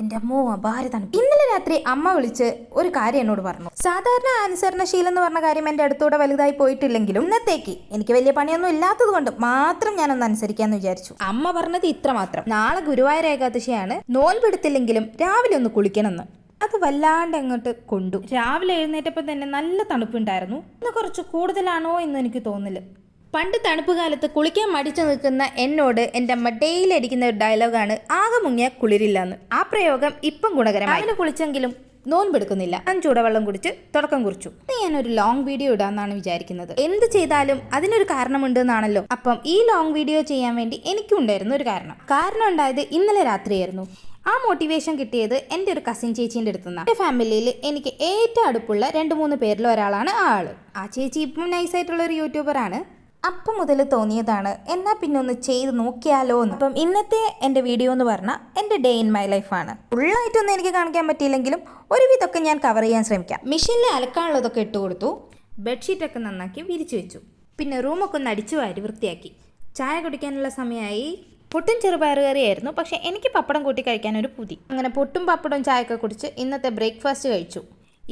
എന്റെ അമ്മോ തണുപ്പ്. ഇന്നലെ രാത്രി അമ്മ വിളിച്ച് ഒരു കാര്യം എന്നോട് പറഞ്ഞു. സാധാരണ അനുസരണശീലം എന്ന് പറഞ്ഞ കാര്യം എന്റെ അടുത്തൂടെ വലുതായി പോയിട്ടില്ലെങ്കിലും ഇന്നത്തേക്ക് എനിക്ക് വലിയ പണിയൊന്നും ഇല്ലാത്തത് കൊണ്ട് മാത്രം ഞാനൊന്ന് അനുസരിക്കാന്ന് വിചാരിച്ചു. അമ്മ പറഞ്ഞത് ഇത്ര മാത്രം നാളെ ഗുരുവായൂർ ഏകാദശിയാണ്. നോൽപെടുത്തില്ലെങ്കിലും രാവിലെ ഒന്ന് കുളിക്കണമെന്ന്. അത് വല്ലാണ്ട് അങ്ങോട്ട് കൊണ്ടു. രാവിലെ എഴുന്നേറ്റപ്പോൾ തന്നെ നല്ല തണുപ്പുണ്ടായിരുന്നു. ഇന്ന് കുറച്ച് കൂടുതലാണോ എന്ന് എനിക്ക് തോന്നില്ല പണ്ട് തണുപ്പ് കാലത്ത് കുളിക്കാൻ മടിച്ചു നിൽക്കുന്ന എന്നോട് എന്റെ അമ്മ ഡെയിലി അടിക്കുന്ന ഒരു ഡയലോഗാണ് ആകെ മുങ്ങിയ കുളിരില്ലാന്ന്. ആ പ്രയോഗം ഇപ്പം ഗുണകരമായി. അതിന് കുളിച്ചെങ്കിലും നോൻപെടുക്കുന്നില്ല ഞാൻ ചൂടവെള്ളം കുടിച്ച് തുടക്കം കുറിച്ചു. ഞാൻ ഒരു ലോങ് വീഡിയോ ഇടാന്നാണ് വിചാരിക്കുന്നത്. എന്ത് ചെയ്താലും അതിനൊരു കാരണമുണ്ട് എന്നാണല്ലോ അപ്പം ഈ ലോങ് വീഡിയോ ചെയ്യാൻ വേണ്ടി എനിക്കും ഉണ്ടായിരുന്നു ഒരു കാരണം. കാരണം ഉണ്ടായത് ഇന്നലെ രാത്രിയായിരുന്നു. ആ മോട്ടിവേഷൻ കിട്ടിയത് എന്റെ ഒരു കസിൻ ചേച്ചീന്റെ അടുത്ത് നിന്നാണ് എന്റെ ഫാമിലിയിൽ എനിക്ക് ഏറ്റവും അടുപ്പുള്ള രണ്ട് മൂന്ന് പേരിൽ ഒരാളാണ് ആ ആൾ. ആ ചേച്ചി ഇപ്പം നൈസായിട്ടുള്ള ഒരു യൂട്യൂബറാണ് അപ്പം മുതൽ തോന്നിയതാണ്. എന്നാൽ പിന്നെ ഒന്ന് ചെയ്ത് നോക്കിയാലോ എന്ന്. അപ്പം ഇന്നത്തെ എന്റെ വീഡിയോ എന്ന് പറഞ്ഞാൽ എന്റെ ഡേ ഇൻ മൈ ലൈഫാണ് ഫുള്ളായിട്ടൊന്നും എനിക്ക് കാണിക്കാൻ പറ്റിയില്ലെങ്കിലും ഒരുവിധമൊക്കെ ഞാൻ കവർ ചെയ്യാൻ ശ്രമിക്കാം. മിഷീനിൽ അലക്കാനുള്ളതൊക്കെ ഇട്ട് കൊടുത്തു. ബെഡ്ഷീറ്റൊക്കെ നന്നാക്കി വിരിച്ചു വെച്ചു. പിന്നെ റൂമൊക്കെ ഒന്ന് അടിച്ചു വാരി വൃത്തിയാക്കി. ചായ കുടിക്കാനുള്ള സമയമായി പുട്ടും ചെറുപയർ കറിയായിരുന്നു. പക്ഷേ എനിക്ക് പപ്പടം കൂട്ടി കഴിക്കാൻ ഒരു പുതി. അങ്ങനെ പുട്ടും പപ്പടവും ചായയൊക്കെ കുടിച്ച് ഇന്നത്തെ ബ്രേക്ക്ഫാസ്റ്റ് കഴിച്ചു.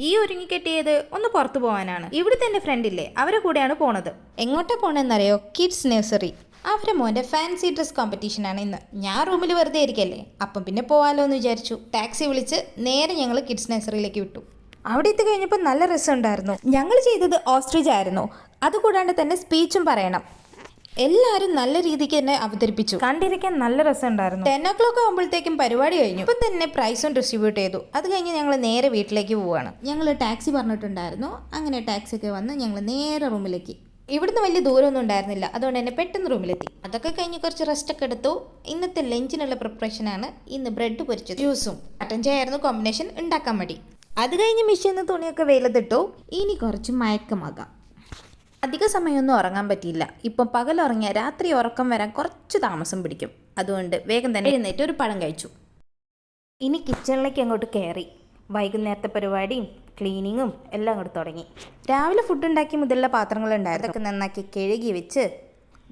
ഈ ഒരുങ്ങിക്കെട്ടിയത് ഒന്ന് പുറത്തു പോകാനാണ് ഇവിടുത്തെ എന്റെ ഫ്രണ്ടില്ലേ അവരെ കൂടെയാണ് പോണത്. എങ്ങോട്ടാ പോണെന്നറിയോ? കിഡ്സ് നഴ്സറി അവരെ മോന്റെ ഫാൻസി ഡ്രസ് കോമ്പറ്റീഷനാണ് ഇന്ന്. ഞാൻ റൂമിൽ വെറുതെ ഇരിക്കല്ലേ? അപ്പം പിന്നെ പോവാലോ എന്ന് വിചാരിച്ചു. ടാക്സി വിളിച്ച് നേരെ ഞങ്ങൾ കിഡ്സ് നഴ്സറിയിലേക്ക് വിട്ടു. അവിടെ എത്തി കഴിഞ്ഞപ്പോൾ നല്ല രസമുണ്ടായിരുന്നു. ഞങ്ങൾ ചെയ്തത് ഓസ്ട്രിച്ച് ആയിരുന്നു. അതുകൂടാണ്ട് തന്നെ സ്പീച്ചും പറയണം. എല്ലാവരും നല്ല രീതിക്ക് തന്നെ അവതരിപ്പിച്ചു. കണ്ടിരിക്കാൻ നല്ല രസമുണ്ടായിരുന്നു. ടെൻ ഒ ക്ലോക്ക് ആകുമ്പോഴത്തേക്കും പരിപാടി കഴിഞ്ഞു. ഇപ്പൊ തന്നെ പ്രൈസും ഡിസ്ട്രിബ്യൂട്ട് ചെയ്തു. അത് കഴിഞ്ഞ് ഞങ്ങൾ നേരെ വീട്ടിലേക്ക് പോവുകയാണ് ഞങ്ങൾ ടാക്സി പറഞ്ഞിട്ടുണ്ടായിരുന്നു. അങ്ങനെ ടാക്സി ഒക്കെ വന്ന് ഞങ്ങൾ നേരെ റൂമിലേക്ക്. ഇവിടുന്ന് വലിയ ദൂരമൊന്നും ഉണ്ടായിരുന്നില്ല. അതുകൊണ്ട് തന്നെ പെട്ടെന്ന് റൂമിലെത്തി. അതൊക്കെ കഴിഞ്ഞ് കുറച്ച് റെസ്റ്റ് ഒക്കെ എടുത്തു. ഇന്നത്തെ ലഞ്ചിനുള്ള പ്രിപ്പറേഷനാണ് ഇന്ന് ബ്രെഡ് പൊരിച്ചത്. ജ്യൂസും കട്ടൻ ചായ ആയിരുന്നു കോമ്പിനേഷൻ ഉണ്ടാക്കാൻ മതി അത് കഴിഞ്ഞ് മിഷീന്ന് തുണിയൊക്കെ വെയിലത്തിട്ടു. ഇനി കുറച്ച് മയക്കമാകാം. അധിക സമയമൊന്നും ഉറങ്ങാൻ പറ്റിയില്ല. ഇപ്പം പകൽ ഉറങ്ങിയ രാത്രി ഉറക്കം വരാൻ കുറച്ച് താമസം പിടിക്കും. അതുകൊണ്ട് വേഗം തന്നെ എഴുന്നേറ്റ് ഒരു പഴം കഴിച്ചു. ഇനി കിച്ചണിലേക്ക് അങ്ങോട്ട് കയറി. വൈകുന്നേരത്തെ പരിപാടിയും ക്ലീനിങ്ങും എല്ലാം അങ്ങോട്ട് തുടങ്ങി. രാവിലെ ഫുഡ് ഉണ്ടാക്കി മുതലുള്ള പാത്രങ്ങളുണ്ടായിരുന്നു. അതൊക്കെ നന്നാക്കി കഴുകി വെച്ച്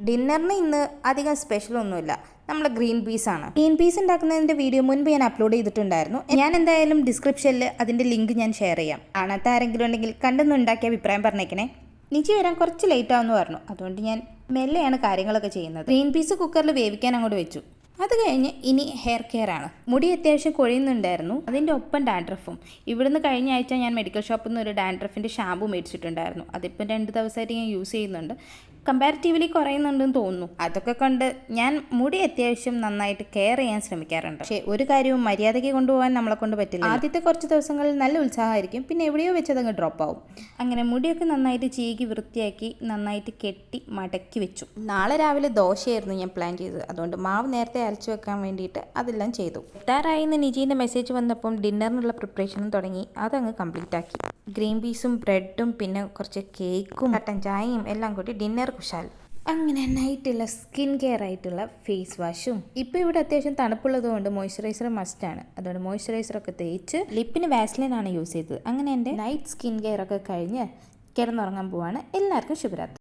ഡിന്നറിന് ഇന്ന് അധികം സ്പെഷ്യൽ ഒന്നുമില്ല. നമ്മൾ ഗ്രീൻ പീസ് ആണ്. ഗ്രീൻ പീസ് ഉണ്ടാക്കുന്നതിന്റെ വീഡിയോ മുൻപ് ഞാൻ അപ്ലോഡ് ചെയ്തിട്ടുണ്ടായിരുന്നു. ഞാൻ എന്തായാലും ഡിസ്ക്രിപ്ഷനിൽ അതിന്റെ ലിങ്ക് ഞാൻ ഷെയർ ചെയ്യാം. കാണാത്ത ആരെങ്കിലും ഉണ്ടെങ്കിൽ കണ്ടെന്നുണ്ടാക്കിയ അഭിപ്രായം പറഞ്ഞേക്കണേ. നിജി വരാൻ കുറച്ച് ലേറ്റ് ആവുമെന്ന് പറഞ്ഞു. അതുകൊണ്ട് ഞാൻ മെല്ലെയാണ് കാര്യങ്ങളൊക്കെ ചെയ്യുന്നത്. ഗ്രീൻ പീസ് കുക്കറിൽ വേവിക്കാൻ അങ്ങോട്ട് വെച്ചു. അത് കഴിഞ്ഞ് ഇനി ഹെയർ കെയർ ആണ്. മുടി അത്യാവശ്യം കൊഴിയുന്നുണ്ടായിരുന്നു. അതിന്റെ ഒപ്പം ഡാൻഡ്രഫും ഇവിടുന്ന് കഴിഞ്ഞ ആഴ്ച ഞാൻ മെഡിക്കൽ ഷോപ്പിൽ നിന്ന് ഒരു ഡാൻഡ്രഫിന്റെ ഷാമ്പു മേടിച്ചിട്ടുണ്ടായിരുന്നു. അതിപ്പം രണ്ട് ദിവസമായിട്ട് ഞാൻ യൂസ് ചെയ്യുന്നുണ്ട്. കമ്പാരിറ്റീവ്ലി കുറയുന്നുണ്ടെന്ന് തോന്നുന്നു. അതൊക്കെ കണ്ട് ഞാൻ മുടി അത്യാവശ്യം നന്നായിട്ട് കെയർ ചെയ്യാൻ ശ്രമിക്കാറുണ്ട്. പക്ഷേ ഒരു കാര്യവും മര്യാദയ്ക്ക് കൊണ്ടുപോകാൻ നമ്മളെ കൊണ്ട് പറ്റില്ല. ആദ്യത്തെ കുറച്ച് ദിവസങ്ങളിൽ നല്ല ഉത്സാഹമായിരിക്കും. പിന്നെ എവിടെയോ വെച്ച് അതങ്ങ് ഡ്രോപ്പ് ആവും. അങ്ങനെ മുടിയൊക്കെ നന്നായിട്ട് ചീകി വൃത്തിയാക്കി നന്നായിട്ട് കെട്ടി മടക്കി വെച്ചു. നാളെ രാവിലെ ദോശയായിരുന്നു ഞാൻ പ്ലാൻ ചെയ്തത്. അതുകൊണ്ട് മാവ് നേരത്തെ അരച്ചു വെക്കാൻ വേണ്ടിയിട്ട് അതെല്ലാം ചെയ്തു. എത്താറായി എന്ന് നിജീന്റെ മെസ്സേജ് വന്നപ്പം ഡിന്നറിനുള്ള പ്രിപ്പറേഷനും തുടങ്ങി. അതങ്ങ് കംപ്ലീറ്റ് ആക്കി. ഗ്രീൻ പീസും ബ്രെഡും പിന്നെ കുറച്ച് കേക്കും കട്ടൻ ചായയും എല്ലാം കൂടി ഡിന്നർ കുശാൽ. അങ്ങനെ നൈറ്റുള്ള സ്കിൻ കെയർ ആയിട്ടുള്ള ഫേസ് വാഷും. ഇപ്പോൾ ഇവിടെ അത്യാവശ്യം തണുപ്പുള്ളത് കൊണ്ട് മോയ്സ്ചറൈസർ ആണ്. അതുകൊണ്ട് മോയ്സ്ചറൈസർ ഒക്കെ തേച്ച് ലിപ്പിന് വാസ്ലിനാണ് യൂസ് ചെയ്തത്. അങ്ങനെ എന്റെ നൈറ്റ് സ്കിൻ കെയർ ഒക്കെ കഴിഞ്ഞ് കിടന്നുറങ്ങാൻ പോവാണ്. എല്ലാവർക്കും ശുഭരാത്രി.